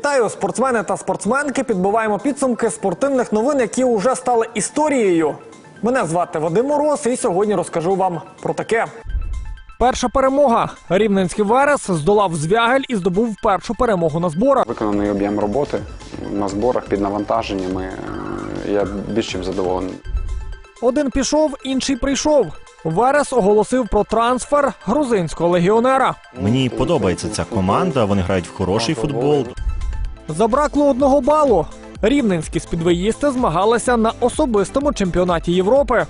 Вітаю, спортсмени та спортсменки. Підбиваємо підсумки спортивних новин, які вже стали історією. Мене звати Вадим Мороз, і сьогодні розкажу вам про таке. Перша перемога. Рівненський Верес здолав звягель і здобув першу перемогу на зборах. Виконаний об'єм роботи на зборах під навантаженнями. е, Я більш чим задоволений. Один пішов, інший прийшов. Верес оголосив про трансфер грузинського легіонера. Мені подобається ця команда. Вони грають в хороший футбол. Забракло одного балу. Рівненські спідвеїсти змагалися на особистому чемпіонаті Європи.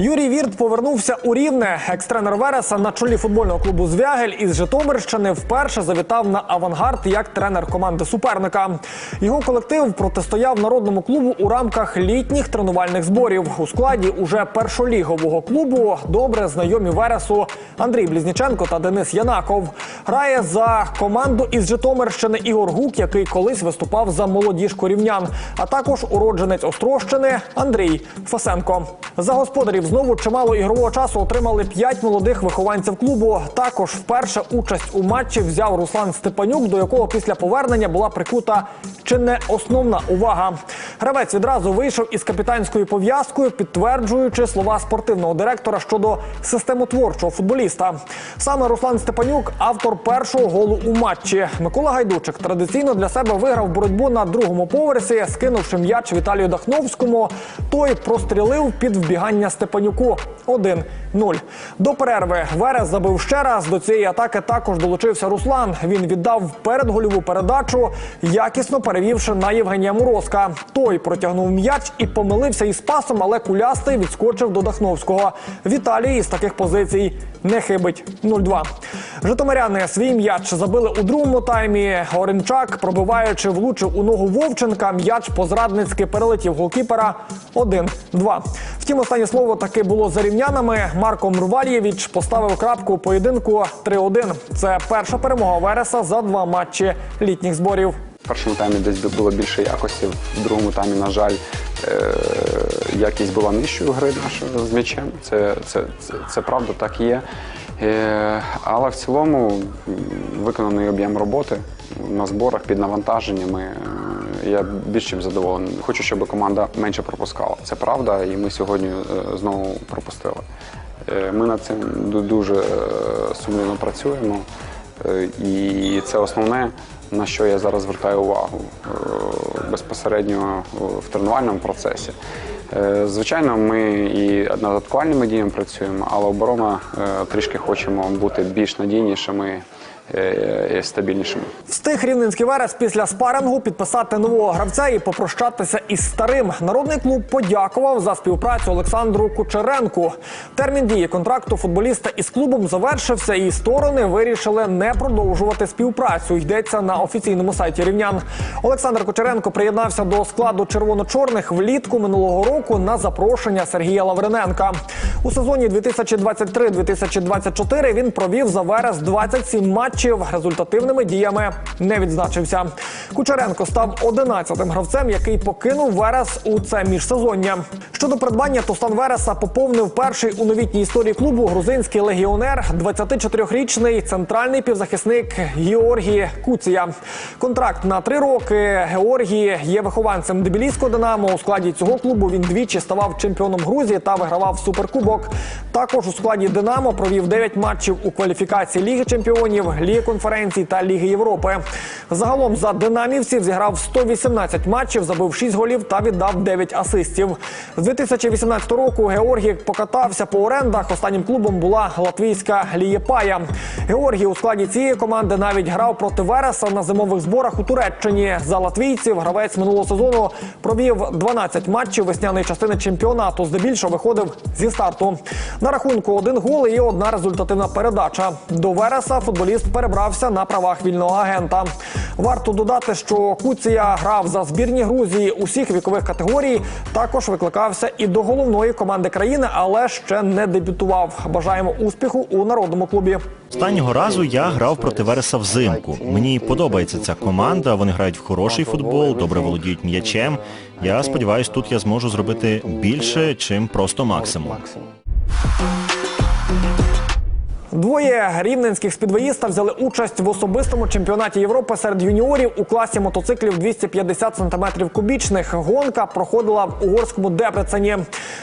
Юрій Вірт повернувся у Рівне. Екс-тренер Вереса на чолі футбольного клубу Звягель із Житомирщини вперше завітав на авангард як тренер команди суперника. Його колектив протистояв народному клубу у рамках літніх тренувальних зборів. У складі уже першолігового клубу добре знайомі Вересу Андрій Блізніченко та Денис Янаков. Грає за команду із Житомирщини Ігор Гук, який колись виступав за молодіжку рівнян, а також уродженець Острощини Андрій Фасенко. За господарів знову чимало ігрового часу отримали п'ять молодих вихованців клубу. Також вперше участь у матчі взяв Руслан Степанюк, до якого після повернення була прикута чи не основна увага. Гравець відразу вийшов із капітанською пов'язкою, підтверджуючи слова спортивного директора щодо системотворчого футболіста. Саме Руслан Степанюк автор першого голу у матчі. Микола Гайдучик традиційно для себе виграв боротьбу на другому поверсі, скинувши м'яч Віталію Дахновському. Той прострілив під вбігання Степанюку 1-0. До перерви Верес забив ще раз. До цієї атаки також долучився Руслан. Він віддав передгольову передачу, якісно перевівши на Євгенія Морозка. Той протягнув м'яч і помилився із пасом, але кулястий відскочив до Дахновського. Віталій із таких позицій не хибить 0-2. Житомиряни свій м'яч забили у другому таймі. Оренчак, пробиваючи, влучив у ногу Вовченка. М'яч позрадницьки перелетів голкіпера 1-2. Втім, останнє слово таки було за рівнянами. Марко Мрвальєвич поставив крапку поєдинку 3-1. Це перша перемога Вереса за два матчі літніх зборів. В першому таймі десь було більше якості, в другому таймі, на жаль, е, якість була нижчою гри нашої з м'ячем. Це, це, це, це правда, так є. Е, Але в цілому виконаний об'єм роботи на зборах під навантаженнями. е, Я більш чим задоволений. Хочу, щоб команда менше пропускала. Це правда, і ми сьогодні е, знову пропустили. Ми над цим дуже сумлінно працюємо. І це основне, на що я зараз звертаю увагу безпосередньо в тренувальному процесі. Е, Звичайно, ми і над актуальними діями працюємо, але оборона е, трішки хочемо бути більш надійнішими е, і стабільнішими. Встиг рівненський верес після спарингу підписати нового гравця і попрощатися із старим. Народний клуб подякував за співпрацю Олександру Кучеренку. Термін дії контракту футболіста із клубом завершився, і сторони вирішили не продовжувати співпрацю. Йдеться на офіційному сайті рівнян. Олександр Кучеренко приєднався до складу червоно-чорних влітку минулого року на запрошення Сергія Лавриненка. У сезоні 2023-2024 він провів за верес 27 матчів. Результативними діями не відзначився. Кучеренко став 11-тим гравцем, який покинув Верес у це міжсезоння. Щодо придбання, то стан Вереса поповнив перший у новітній історії клубу грузинський легіонер, 24-річний центральний півзахисник Георгій Куція. Контракт на три роки. Георгій є вихованцем Дебілійського Динамо. У складі цього клубу він двічі ставав чемпіоном Грузії та вигравав суперкубок. Також у складі Динамо провів 9 матчів у кваліфікації Ліги Чемпіонів, Ліги конференцій та Ліги Європи. Загалом за динамівців зіграв 118 матчів, забив 6 голів та віддав 9 асистів. З 2018 року Георгій покатався по орендах. Останнім клубом була латвійська Лієпая. Георгій у складі цієї команди навіть грав проти Вереса на зимових зборах у Туреччині. За латвійців гравець минулого сезону провів 12 матчів весняної частини чемпіонату. Здебільшого виходив зі старту. На рахунку один гол і одна результативна передача. До Вереса футболіст перебрався на правах вільного агента. Варто додати, що Куція грав за збірні Грузії усіх вікових категорій. Також викликався і до головної команди країни, але ще не дебютував. Бажаємо успіху у народному клубі. Останнього разу я грав проти Вереса взимку. Мені подобається ця команда. Вони грають в хороший футбол, добре володіють м'ячем. Я сподіваюся, тут я зможу зробити більше, чим просто максимум. Двоє рівненських спідвоїстів взяли участь в особистому чемпіонаті Європи серед юніорів у класі мотоциклів 250 см кубічних. Гонка проходила в угорському Депрецені.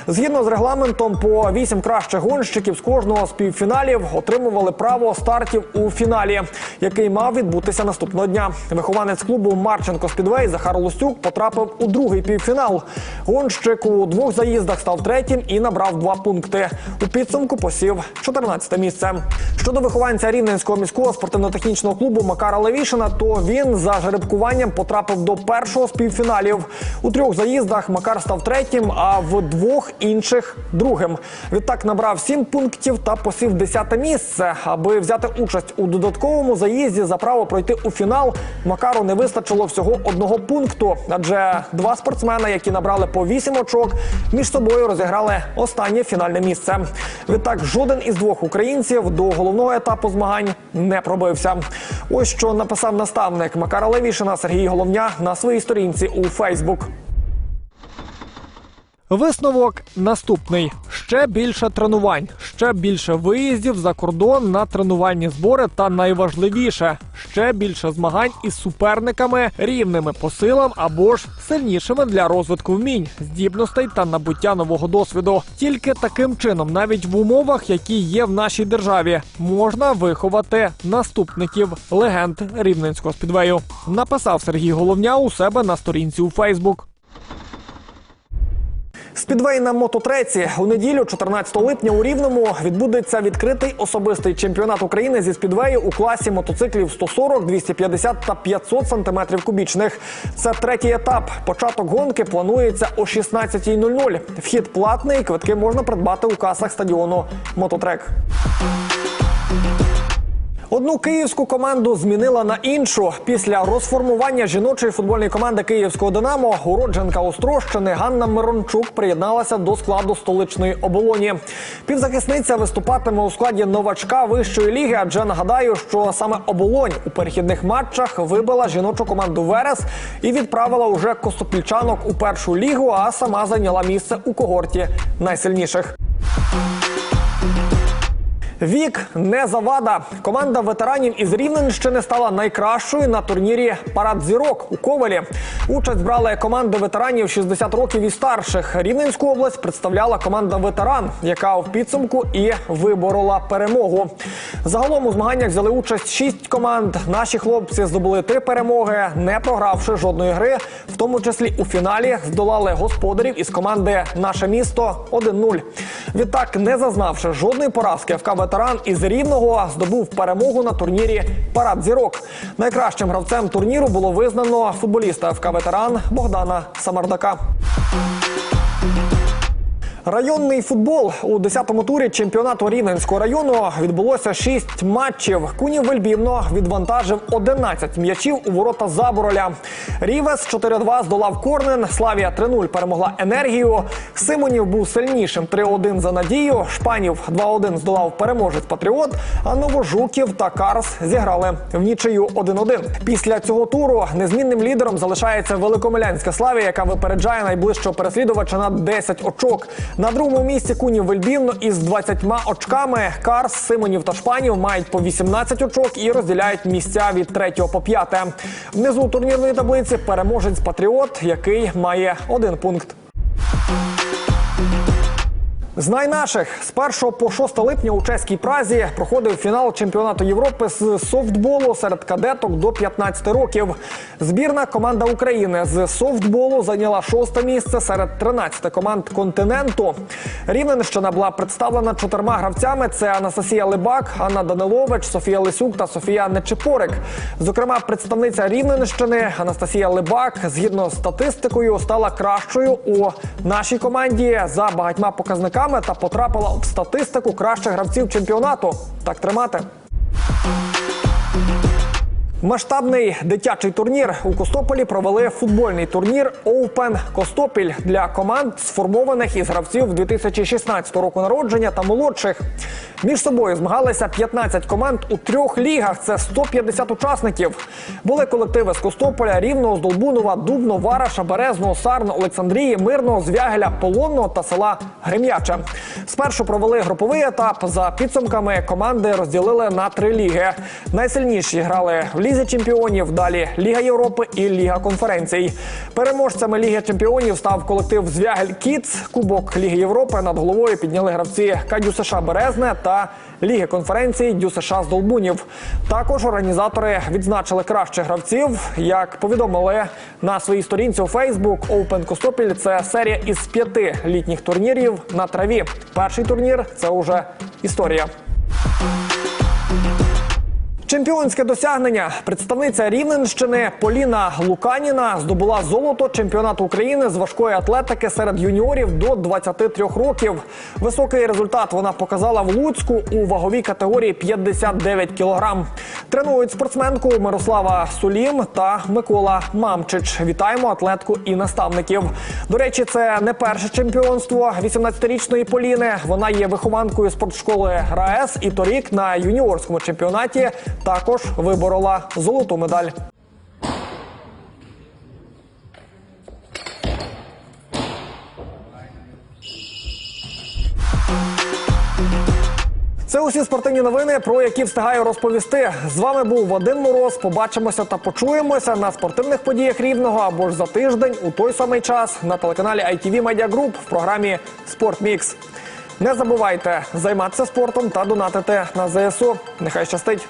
Згідно з регламентом, по вісім кращих гонщиків з кожного з півфіналів отримували право стартів у фіналі, який мав відбутися наступного дня. Вихованець клубу Марченко Спідвей Захар Лустюк потрапив у другий півфінал. Гонщик у двох заїздах став третім і набрав два пункти. У підсумку посів 14 місце. Щодо вихованця Рівненського міського спортивно-технічного клубу Макара Левішина, то він за жеребкуванням потрапив до першого з півфіналів. У трьох заїздах Макар став третім, а в двох інших другим. Відтак набрав сім пунктів та посів десяте місце. Аби взяти участь у додатковому заїзді за право пройти у фінал, Макару не вистачило всього одного пункту, адже два спортсмени, які набрали по вісім очок, між собою розіграли останнє фінальне місце. Відтак, жоден із двох українців до головного етапу змагань не пробився. Ось що написав наставник Макара Левішина Сергій Головня на своїй сторінці у Фейсбук. Висновок наступний: ще більше тренувань, ще більше виїздів за кордон на тренувальні збори, та найважливіше ще більше змагань із суперниками рівними по силам або ж сильнішими для розвитку вмінь, здібностей та набуття нового досвіду. Тільки таким чином, навіть в умовах, які є в нашій державі, можна виховати наступників легенд рівненського спідвею. Написав Сергій Головня у себе на сторінці у Фейсбук. Спідвей на мототреці у неділю, 14 липня, у Рівному відбудеться відкритий особистий чемпіонат України зі спідвею у класі мотоциклів 140, 250 та 500 сантиметрів кубічних. Це третій етап. Початок гонки планується о 16.00. Вхід платний. Квитки можна придбати у касах стадіону Мототрек. Одну київську команду змінила на іншу. Після розформування жіночої футбольної команди Київського Динамо уродженка Острощини Ганна Мирончук приєдналася до складу столичної оболоні. Півзахисниця виступатиме у складі новачка вищої ліги. Адже нагадаю, що саме оболонь у перехідних матчах вибила жіночу команду Верес і відправила уже костопільчанок у першу лігу, а сама зайняла місце у когорті найсильніших. Вік не завада. Команда ветеранів із Рівненщини стала найкращою на турнірі Парад зірок у Ковелі. Участь брали команди ветеранів 60 років і старших. Рівненську область представляла команда ветеран, яка в підсумку і виборола перемогу. Загалом у змаганнях взяли участь шість команд. Наші хлопці здобули три перемоги, не програвши жодної гри, в тому числі у фіналі здолали господарів із команди Наше місто 1-0. Відтак, не зазнавши жодної поразки, ФК ветеран із рівного здобув перемогу на турнірі Парад зірок. Найкращим гравцем турніру було визнано футболіста ФК ветеран Богдана Самардака. Районний футбол у 10-му турі чемпіонату Рівненського району відбулося 6 матчів. Кунів Вельбівно відвантажив 11 м'ячів у ворота Забороля. Рівес 4-2 здолав Корнен. Славія 3-0 перемогла енергію. Симонів був сильнішим 3-1 за надію. Шпанів 2-1 здолав переможець Патріот. А Новожуків та Карс зіграли в нічию 1-1. Після цього туру незмінним лідером залишається Великомилянська Славія, яка випереджає найближчого переслідувача на 10 очок. На другому місці Кунів Вельбін із 20 очками. Карс, Симонів та Шпанів мають по 18 очок і розділяють місця від 3 по 5. Внизу турнірної таблиці переможець Патріот, який має один пункт. Знай наших з 1 по 6 липня у чеській празі проходив фінал чемпіонату Європи з софтболу серед кадеток до 15 років. Збірна команда України з софтболу зайняла шосте місце серед 13 команд континенту. Рівненщина була представлена чотирма гравцями: це Анастасія Либак, Анна Данилович, Софія Лисюк та Софія Нечепорик. Зокрема, представниця Рівненщини Анастасія Либак, згідно з статистикою, стала кращою у нашій команді за багатьма показниками та потрапила в статистику кращих гравців чемпіонату. Так тримати. Масштабний дитячий турнір у Костополі провели футбольний турнір Open Костопіль для команд, сформованих із гравців 2016 року народження та молодших. Між собою змагалися 15 команд у трьох лігах. Це 150 учасників. Були колективи з Костополя, Рівного, з Долбунова, Дубно, Вараша, Березного, Сарн, Олександрії, Мирного, Звягеля, Полонного та села Грем'яче. Спершу провели груповий етап. За підсумками команди розділили на три ліги. Найсильніші грали в Лізі чемпіонів, далі Ліга Європи і Ліга конференцій. Переможцями Ліги чемпіонів став колектив Звягель Кіц. Кубок Ліги Європи над головою підняли гравці Кадю США Березне та Ліги конференцій Дю США з Долбунів. Також організатори відзначили кращих гравців. Як повідомили на своїй сторінці у Фейсбук, Open Костопіль це серія із п'яти літніх турнірів на траві. Перший турнір це уже історія. Чемпіонське досягнення представниця Рівненщини Поліна Луканіна здобула золото чемпіонату України з важкої атлетики серед юніорів до 23 років. Високий результат вона показала в Луцьку у ваговій категорії 59 кілограм. Тренують спортсменку Мирослава Сулім та Микола Мамчич. Вітаємо атлетку і наставників. До речі, це не перше чемпіонство 18-річної Поліни. Вона є вихованкою спортшколи РаЕС і торік на юніорському чемпіонаті також виборола золоту медаль. Це усі спортивні новини, про які встигаю розповісти. З вами був Вадим Мороз. Побачимося та почуємося на спортивних подіях рівного або ж за тиждень у той самий час на телеканалі ITV Media Group в програмі Спортмікс. Не забувайте займатися спортом та донатити на ЗСУ. Нехай щастить.